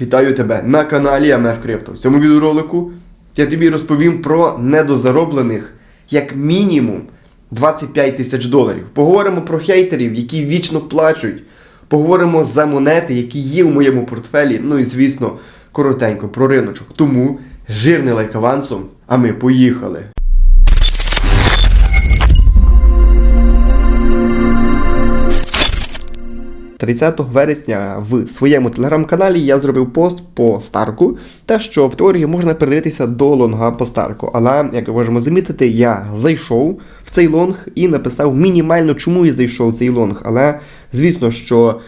Вітаю тебе на каналі МФ Крипто. В цьому відеоролику я тобі розповім про недозароблених як мінімум 25 тисяч доларів. Поговоримо про хейтерів, які вічно плачуть. Поговоримо за монети, які є в моєму портфелі. Ну і звісно, коротенько про риночок. Тому жирний лайк авансом, а ми поїхали. 30 вересня в своєму телеграм-каналі я зробив пост по Старку, те, що в теорії можна передивитися до лонга по Старку. Але, як ми можемо замітити, я зайшов в цей лонг і написав мінімально, чому я зайшов в цей лонг. Але звісно, що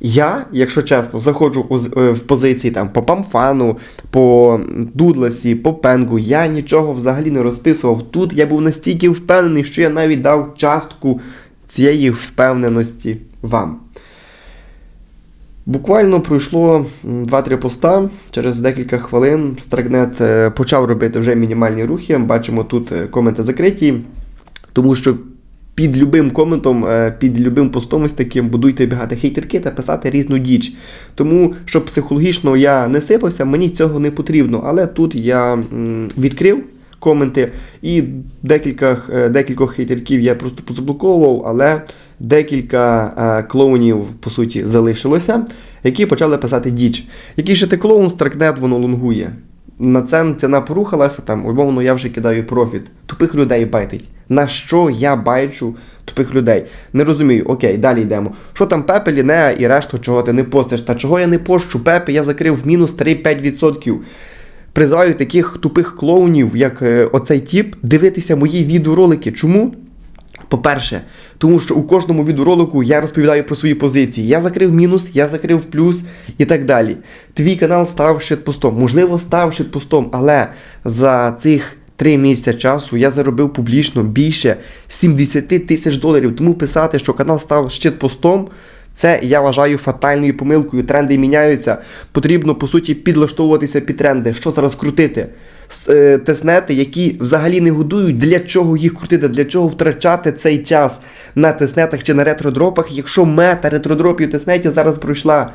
я, якщо чесно, заходжу е, в позиції там по памфану, по дудласі, по пенгу. Я нічого взагалі не розписував. Тут я був настільки впевнений, що я навіть дав частку цієї впевненості вам. Буквально пройшло 2-3 поста. Через декілька хвилин Стракнет е, почав робити вже мінімальні рухи. Бачимо тут е, коменти закриті, тому що під любим коментом, е, під любим постом ось таким будуйте бігати хейтерки та писати різну діч. Тому, щоб психологічно я не сипався, мені цього не потрібно. Але тут я відкрив коменти і декілька, е, декількох хейтерків я просто позаблоковував, але декілька е, клоунів, по суті, залишилося, які почали писати діч. Який ще ти клоун, стракнет, воно лонгує. На це ціна порухалася, там, умовно, я вже кидаю профіт. Тупих людей байтить. На що я байчу тупих людей? Не розумію. Окей, далі йдемо. Що там Пепе, Лінеа і решту, чого ти не постиш? Та чого я не пощу? Пепе, я закрив в мінус 3-5%. Призиваю таких тупих клоунів, як е, оцей тіп, дивитися мої відеоролики. Чому? По-перше, тому що у кожному відеоролику я розповідаю про свої позиції. Я закрив мінус, я закрив плюс і так далі. Твій канал став шитпостом. Можливо, став шитпостом, але за цих три місяці часу я заробив публічно більше 70 тисяч доларів. Тому писати, що канал став щитпостом, це я вважаю фатальною помилкою. Тренди міняються. Потрібно по суті підлаштовуватися під тренди. Що зараз крутити? Е, Теснети, які взагалі не годують, для чого їх крутити, для чого втрачати цей час на теснетах чи на ретродропах, якщо мета ретродропів теснетів зараз пройшла.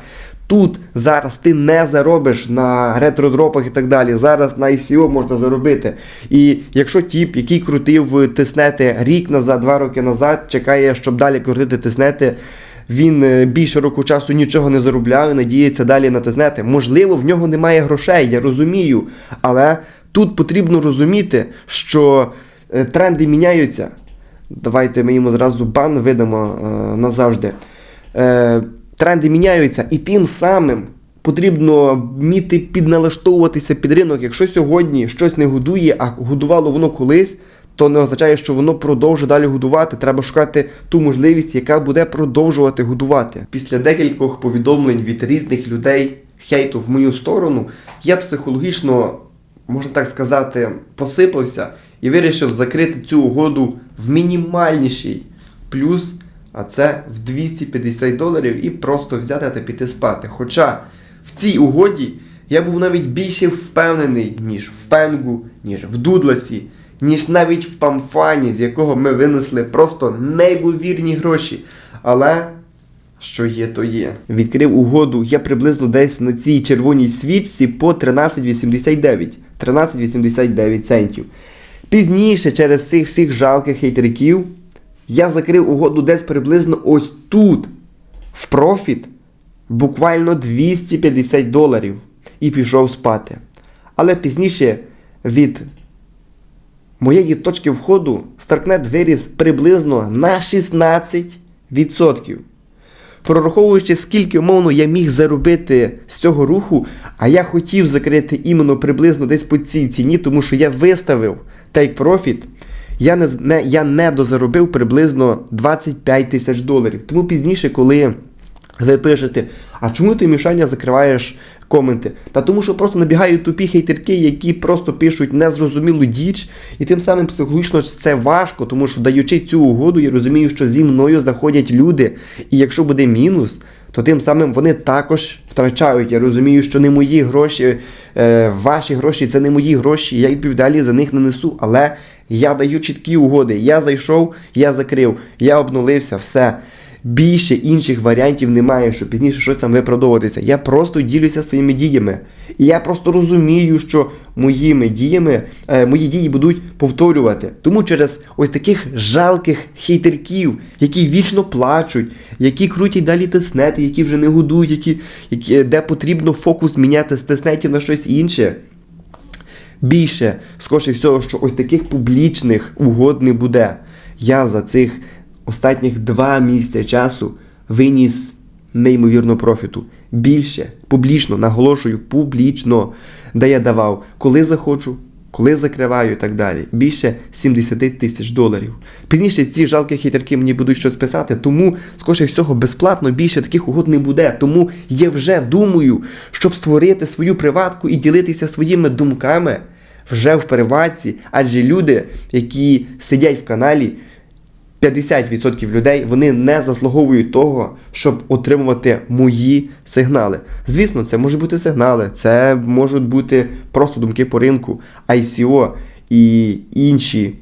Тут зараз ти не заробиш на ретродропах і так далі. Зараз на ICO можна заробити. І якщо тіп, який крутив теснети рік назад, два роки назад, чекає, щоб далі крутити теснети, він е, більше року часу нічого не заробляв і надіється далі на тезнети. Можливо, в нього немає грошей, я розумію. Але тут потрібно розуміти, що е, тренди міняються. Давайте ми йому зразу бан видамо е, назавжди. Е, тренди міняються, і тим самим потрібно вміти підналаштовуватися під ринок. Якщо сьогодні щось не годує, а годувало воно колись, то не означає, що воно продовжує далі годувати. Треба шукати ту можливість, яка буде продовжувати годувати. Після декількох повідомлень від різних людей, хейту в мою сторону, я психологічно, можна так сказати, посипався і вирішив закрити цю угоду в мінімальніший плюс, а це в 250 доларів, і просто взяти та піти спати. Хоча в цій угоді я був навіть більше впевнений, ніж в Пенгу, ніж в Дудласі, ніж навіть в Памфані, з якого ми винесли просто неймовірні гроші. Але що є, то є. Відкрив угоду я приблизно десь на цій червоній свічці по 13,89. 13,89 центів. Пізніше, через цих всіх жалких хейтериків, я закрив угоду десь приблизно ось тут, в профіт, буквально 250 доларів і пішов спати. Але пізніше від моєї точки входу Старкнет виріс приблизно на 16%. Прораховуючи, скільки умовно я міг заробити з цього руху, а я хотів закрити іменно приблизно десь по цій ціні, тому що я виставив тейк профіт. я не, не, я не дозаробив приблизно 25 тисяч доларів. Тому пізніше, коли ви пишете, а чому ти мішання закриваєш коменти? Та тому що просто набігають тупі хейтерки, які просто пишуть незрозумілу діч, і тим самим психологічно це важко, тому що даючи цю угоду, я розумію, що зі мною заходять люди, і якщо буде мінус, то тим самим вони також втрачають. Я розумію, що не мої гроші, е, ваші гроші це не мої гроші, я відповідалі за них не несу. Але я даю чіткі угоди. Я зайшов, я закрив, я обнулився, все. Більше інших варіантів немає, щоб пізніше щось там виправдовуватися. Я просто ділюся своїми діями. І я просто розумію, що моїми діями, е, мої дії будуть повторювати. Тому через ось таких жалких хейтерків, які вічно плачуть, які крутять далі теснети, які вже не годують, які, які, де потрібно фокус міняти з теснетів на щось інше. Більше, скоріше всього, що ось таких публічних угод не буде. Я за цих останніх два місяці часу виніс неймовірно профіту. Більше, публічно, наголошую, публічно, де я давав, коли захочу, коли закриваю і так далі. Більше 70 тисяч доларів. Пізніше ці жалкі хейтерки мені будуть щось писати, тому, скоріше всього, безплатно більше таких угод не буде. Тому я вже думаю, щоб створити свою приватку і ділитися своїми думками вже в приватці, адже люди, які сидять в каналі, 50% людей вони не заслуговують того, щоб отримувати мої сигнали. Звісно, це можуть бути сигнали, це можуть бути просто думки по ринку, ICO і інші.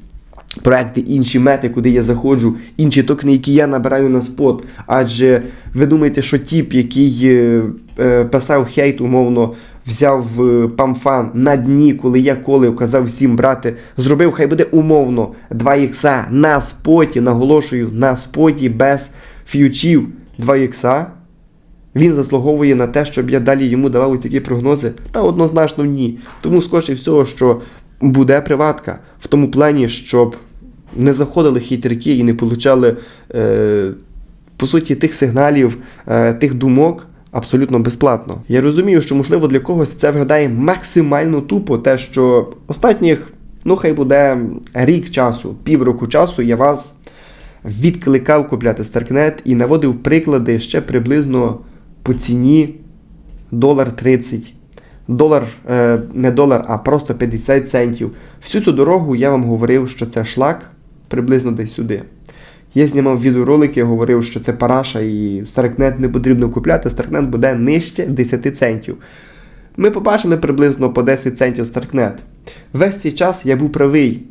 Проекти, інші мети, куди я заходжу, інші токени, які я набираю на спот. Адже ви думаєте, що тіп, який е, е, писав хейт, умовно, взяв е, памфан на дні, коли я коли вказав всім брати, зробив, хай буде умовно 2 ікса на споті, наголошую, на споті без ф'ючів 2 ікса. Він заслуговує на те, щоб я далі йому давав ось такі прогнози. Та однозначно ні. Тому скоріше всього, що буде приватка в тому плані, щоб не заходили хейтерки і не получали, е, по суті, тих сигналів, е, тих думок. Абсолютно безплатно. Я розумію, що можливо для когось це виглядає максимально тупо, те, що останніх, ну хай буде рік часу, півроку часу я вас відкликав купляти Старкнет і наводив приклади ще приблизно по ціні долар 30. Долар, е, не долар, а просто 50 центів. Всю цю дорогу я вам говорив, що це шлак приблизно десь сюди. Я знімав відеоролики, говорив, що це параша і Старкнет не потрібно купляти, Старкнет буде нижче 10 центів. Ми побачили приблизно по 10 центів Старкнет. Весь цей час я був правий.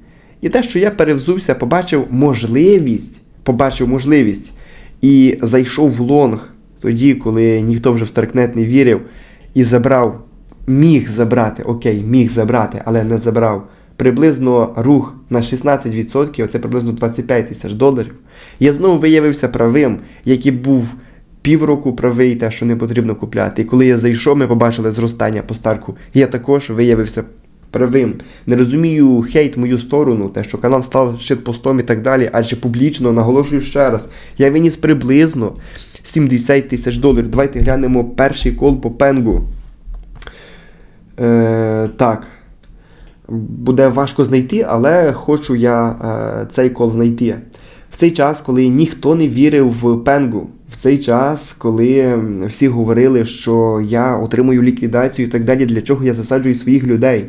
І те, що я перевзувся, побачив можливість, побачив можливість і зайшов в лонг тоді, коли ніхто вже в Старкнет не вірив, і забрав, міг забрати, окей, міг забрати, але не забрав. Приблизно рух на 16%, оце приблизно 25 тисяч доларів. Я знову виявився правим, який був півроку правий, те, що не потрібно купляти. І коли я зайшов, ми побачили зростання по старку. Я також виявився правим. Не розумію хейт мою сторону, те, що канал став шитпостом і так далі, адже публічно наголошую ще раз. Я виніс приблизно 70 тисяч доларів. Давайте глянемо перший кол по пенгу. Е, так. Буде важко знайти, але хочу я е, цей кол знайти. В цей час, коли ніхто не вірив в пенгу, в цей час, коли всі говорили, що я отримую ліквідацію і так далі, для чого я засаджую своїх людей.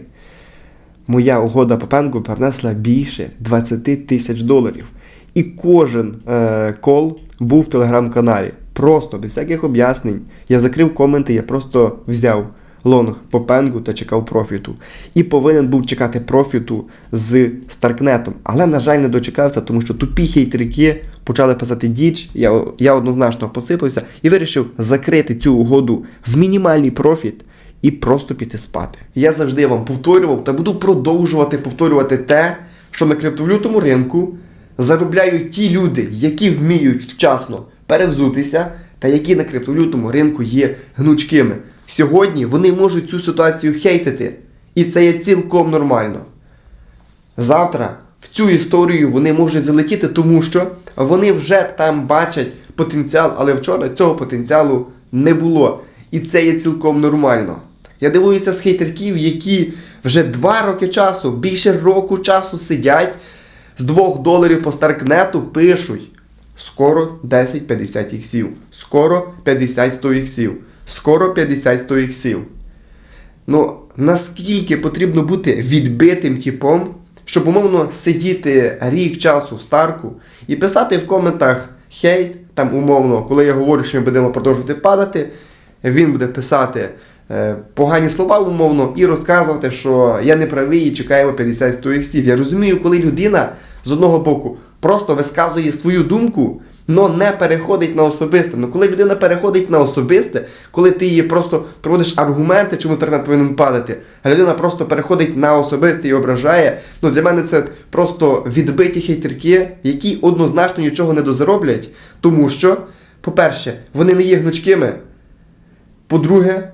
Моя угода по пенгу принесла більше 20 тисяч доларів. І кожен е, кол був в телеграм-каналі. Просто без всяких об'яснень. Я закрив коменти, я просто взяв лонг по пенгу та чекав профіту. І повинен був чекати профіту з Старкнетом. Але, на жаль, не дочекався, тому що тупі хейтерики почали писати діч. Я, я однозначно посипався і вирішив закрити цю угоду в мінімальний профіт. І просто піти спати. Я завжди вам повторював та буду продовжувати повторювати те, що на криптовалютному ринку заробляють ті люди, які вміють вчасно перевзутися, та які на криптовалютному ринку є гнучкими. Сьогодні вони можуть цю ситуацію хейтити, і це є цілком нормально. Завтра в цю історію вони можуть залетіти, тому що вони вже там бачать потенціал, але вчора цього потенціалу не було. І це є цілком нормально. Я дивуюся з хейтерків, які вже два роки часу, більше року часу сидять з 2 доларів по Старкнету пишуть. Скоро 10-50 іксів. Скоро 50-100 іксів. Скоро 50-100 іксів. Ну, наскільки потрібно бути відбитим типом, щоб умовно сидіти рік часу в старку і писати в коментах хейт, там умовно, коли я говорю, що ми будемо продовжувати падати, він буде писати е, погані слова умовно і розказувати, що я не правий і чекаємо 50 100 іксів. Я розумію, коли людина з одного боку просто висказує свою думку, но не переходить на особисте. Ну коли людина переходить на особисте, коли ти її просто проводиш аргументи, чому інтернет повинен падати, а людина просто переходить на особисте і ображає. Ну для мене це просто відбиті хейтерки, які однозначно нічого не дозароблять, тому що, по-перше, вони не є гнучкими. По-друге,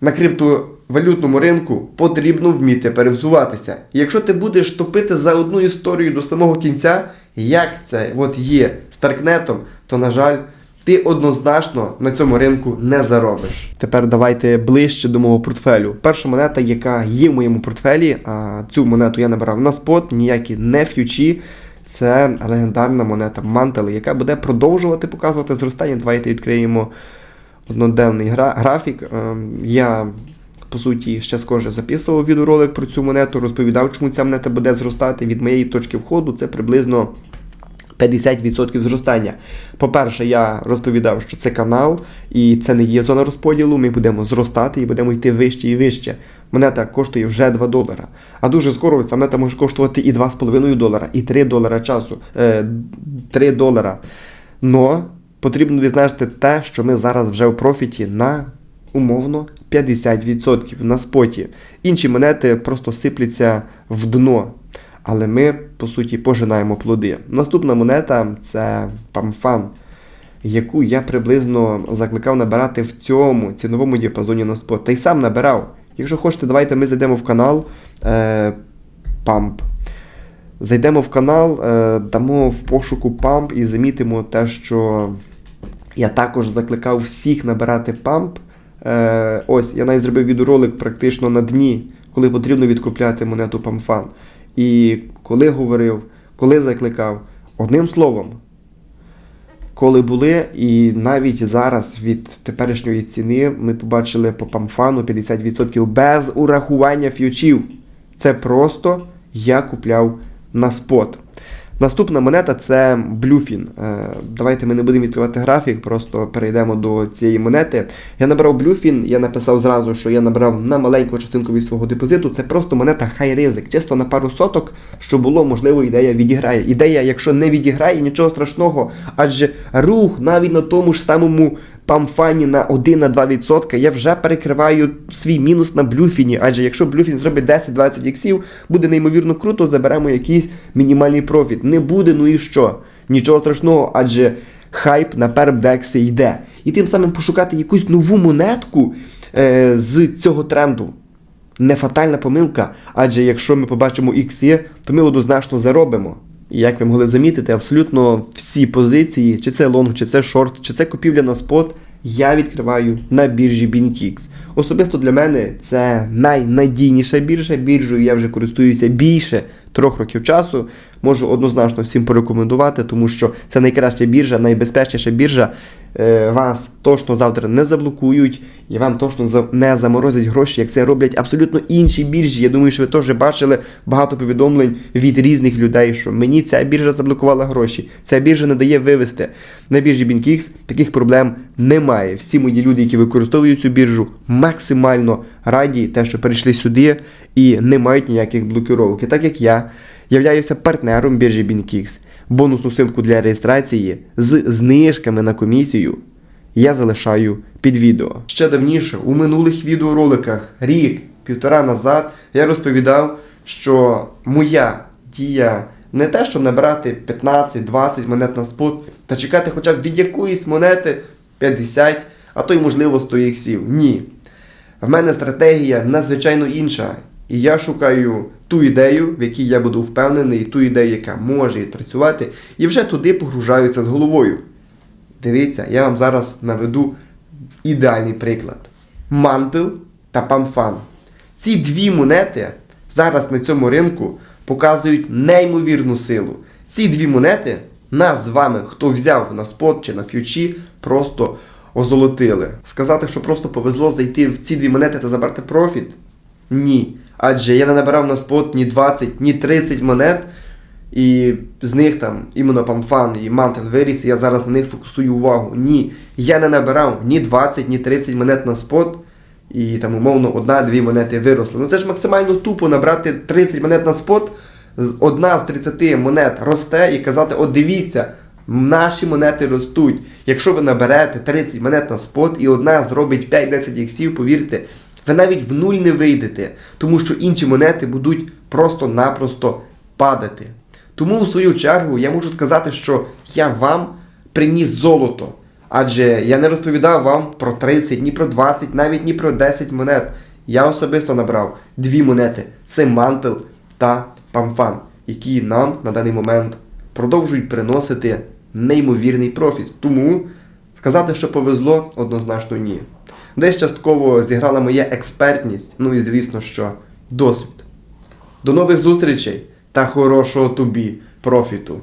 на криптовалютному ринку потрібно вміти перевзуватися. І якщо ти будеш топити за одну історію до самого кінця, як це от є з Таркнетом, то, на жаль, ти однозначно на цьому ринку не заробиш. Тепер давайте ближче до мого портфелю. Перша монета, яка є в моєму портфелі, а цю монету я набирав на спот, ніякі не ф'ючі. Це легендарна монета Мантели, яка буде продовжувати показувати зростання. Давайте відкриємо одноденний гра- графік. Ем, Я, по суті, ще скоже записував відеоролик про цю монету, розповідав, чому ця монета буде зростати. Від моєї точки входу це приблизно 50% зростання. По-перше, я розповідав, що це канал, і це не є зона розподілу. Ми будемо зростати і будемо йти вище і вище. Монета коштує вже 2 долара. А дуже скоро ця монета може коштувати і 2,5 долара, і 3 долара часу. Е, 3 долара. Но потрібно відзначити те, що ми зараз вже в профіті на умовно 50% на споті. Інші монети просто сипляться в дно. Але ми, по суті, пожинаємо плоди. Наступна монета це памфан, яку я приблизно закликав набирати в цьому ціновому діапазоні на спот. Та й сам набирав. Якщо хочете, давайте ми зайдемо в канал е, Памп. Зайдемо в канал, е, дамо в пошуку памп і замітимо те, що я також закликав всіх набирати памп. Е, ось, я навіть зробив відеоролик практично на дні, коли потрібно відкупляти монету памфан. І коли говорив, коли закликав, одним словом, коли були, і навіть зараз від теперішньої ціни ми побачили по памфану 50% без урахування ф'ючів. Це просто я купляв на спот. Наступна монета це Bluefin. Е, Давайте ми не будемо відкривати графік, просто перейдемо до цієї монети. Я набрав Bluefin, я написав зразу, що я набрав на маленьку частинку від свого депозиту. Це просто монета хай ризик, чисто на пару соток, що було, можливо, ідея відіграє. Ідея, якщо не відіграє, нічого страшного, адже рух навіть на тому ж самому памфані на 1-2%, я вже перекриваю свій мінус на блюфіні. Адже якщо блюфін зробить 10-20 іксів, буде неймовірно круто, заберемо якийсь мінімальний профіт. Не буде, ну і що? Нічого страшного, адже хайп на пербдексі йде. І тим самим пошукати якусь нову монетку е, з цього тренду. Не фатальна помилка, адже якщо ми побачимо ікси, то ми однозначно заробимо. Як ви могли замітити, абсолютно всі позиції, чи це лонг, чи це шорт, чи це купівля на спот, я відкриваю на біржі BinKix. Особисто для мене це найнадійніша біржа. Біржею я вже користуюся більше трьох років часу. Можу однозначно всім порекомендувати, тому що це найкраща біржа, найбезпечніша біржа. Е, Вас точно завтра не заблокують і вам точно не заморозять гроші, як це роблять абсолютно інші біржі. Я думаю, що ви теж бачили багато повідомлень від різних людей, що мені ця біржа заблокувала гроші, ця біржа не дає вивести. На біржі BinKix таких проблем немає. Всі мої люди, які використовують цю біржу, максимально раді те, що перейшли сюди і не мають ніяких блокировок. І так як я являюся партнером біржі BinKix, бонусну ссылку для реєстрації з знижками на комісію я залишаю під відео. Ще давніше, у минулих відеороликах, рік, півтора назад, я розповідав, що моя дія не те, щоб набирати 15-20 монет на спот та чекати хоча б від якоїсь монети 50, а то й можливо 100 іксів. Ні. В мене стратегія надзвичайно інша. І я шукаю ту ідею, в якій я буду впевнений, ту ідею, яка може відпрацювати, і вже туди погружаюся з головою. Дивіться, я вам зараз наведу ідеальний приклад: мантел та памфан. Ці дві монети зараз на цьому ринку показують неймовірну силу. Ці дві монети нас з вами, хто взяв на спот чи на ф'ючі, просто озолотили. Сказати, що просто повезло зайти в ці дві монети та забрати профіт? Ні. Адже я не набирав на спот ні 20, ні 30 монет, і з них там іменно памфан і мантел виріс, і я зараз на них фокусую увагу. Ні. Я не набирав ні 20, ні 30 монет на спот, і там умовно одна-дві монети виросли. Ну це ж максимально тупо набрати 30 монет на спот, одна з 30 монет росте і казати: от дивіться, Наші монети ростуть. Якщо ви наберете 30 монет на спот і одна зробить 5-10 іксів, повірте, ви навіть в нуль не вийдете, тому що інші монети будуть просто-напросто падати. Тому, у свою чергу, я можу сказати, що я вам приніс золото. Адже я не розповідав вам про 30, ні про 20, навіть ні про 10 монет. Я особисто набрав дві монети: це мантел та памфан, які нам на даний момент продовжують приносити неймовірний профіт. Тому сказати, що повезло, однозначно ні. Десь частково зіграла моя експертність, ну і звісно, що досвід. До нових зустрічей та хорошого тобі профіту!